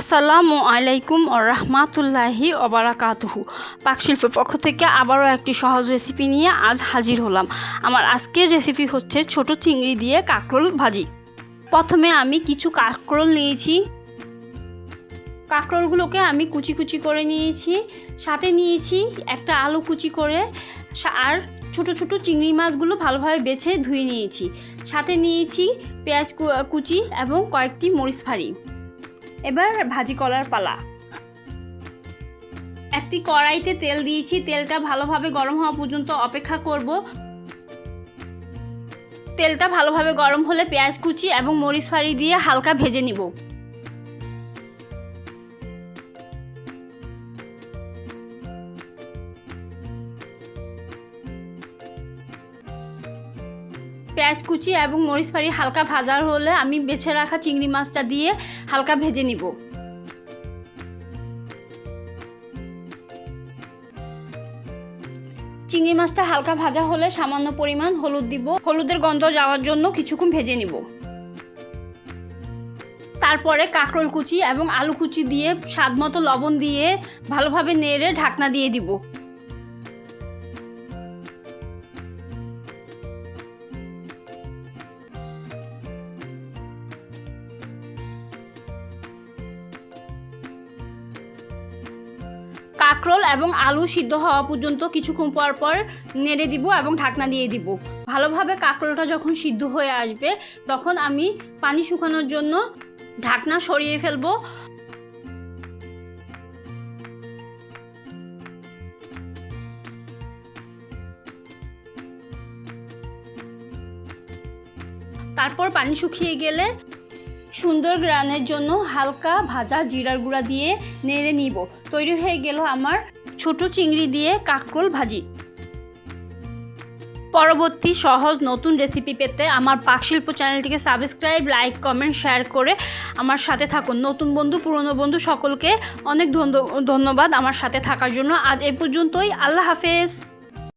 আসসালামু আলাইকুম ও রহমাতুল্লাহি ওবারাকাতুহু পাকশিল্পের পক্ষ থেকে আবারও একটি সহজ রেসিপি নিয়ে আজ হাজির হলাম। আমার আজকের রেসিপি হচ্ছে ছোট চিংড়ি দিয়ে কাঁকরোল ভাজি। প্রথমে আমি কিছু কাঁকরোল নিয়েছি। কাঁকরোলগুলোকে আমি কুচি কুচি করে নিয়েছি। সাথে নিয়েছি একটা আলু কুচি করে। আর ছোট ছোট চিংড়ি মাছগুলো ভালোভাবে বেছে ধুয়ে নিয়েছি। সাথে নিয়েছি পেঁয়াজ কুচি এবং কয়েকটি মরিচ ফাড়ি এবার ভাজি কলার পালা। একটি কড়াইতে তেল দিয়েছি, তেলটা ভালোভাবে গরম হওয়া পর্যন্ত অপেক্ষা করব। তেলটা ভালোভাবে গরম হলে পেঁয়াজ কুচি এবং মরিচ ফাড়ি দিয়ে হালকা ভেজে নিব। পেঁয়াজ কুচি এবং মরিচ ফাড়ি হালকা ভাজার হলে আমি বেছে রাখা চিংড়ি মাছটা দিয়ে হালকা ভেজে নিব। চিংড়ি মাছটা হালকা ভাজা হলে সামান্য পরিমাণ হলুদ দিব। হলুদের গন্ধ যাওয়ার জন্য কিছুক্ষণ ভেজে নিব। তারপরে কাঁকরোল কুচি এবং আলু কুচি দিয়ে স্বাদ মতো লবণ দিয়ে ভালোভাবে নেড়ে ঢাকনা দিয়ে দিব। কাঁকরোল এবং আলু সিদ্ধ হওয়া পর্যন্ত কিছুক্ষণ পর পর নেড়ে দিব এবং ঢাকনা দিয়ে দিব। ভালোভাবে কাঁকরোলটা যখন সিদ্ধ হয়ে আসবে, তখন আমি পানি শুকানোর জন্য ঢাকনা সরিয়ে ফেলব। তারপর পানি শুকিয়ে গেলে সুন্দর গ্রানের জন্য হালকা ভাজা জিরার গুঁড়া দিয়ে নেড়ে নিব। তৈরি হয়ে গেল আমার ছোট চিংড়ি দিয়ে কাঁকরোল ভাজি। পরবর্তী সহজ নতুন রেসিপি পেতে আমার পাকশিল্প চ্যানেলটিকে সাবস্ক্রাইব লাইক কমেন্ট শেয়ার করে আমার সাথে থাকুন। নতুন বন্ধু, পুরনো বন্ধু সকলকে অনেক ধন্য- ধন্যবাদ আমার সাথে থাকার জন্য। আজ এই পর্যন্তই। আল্লাহ হাফেজ।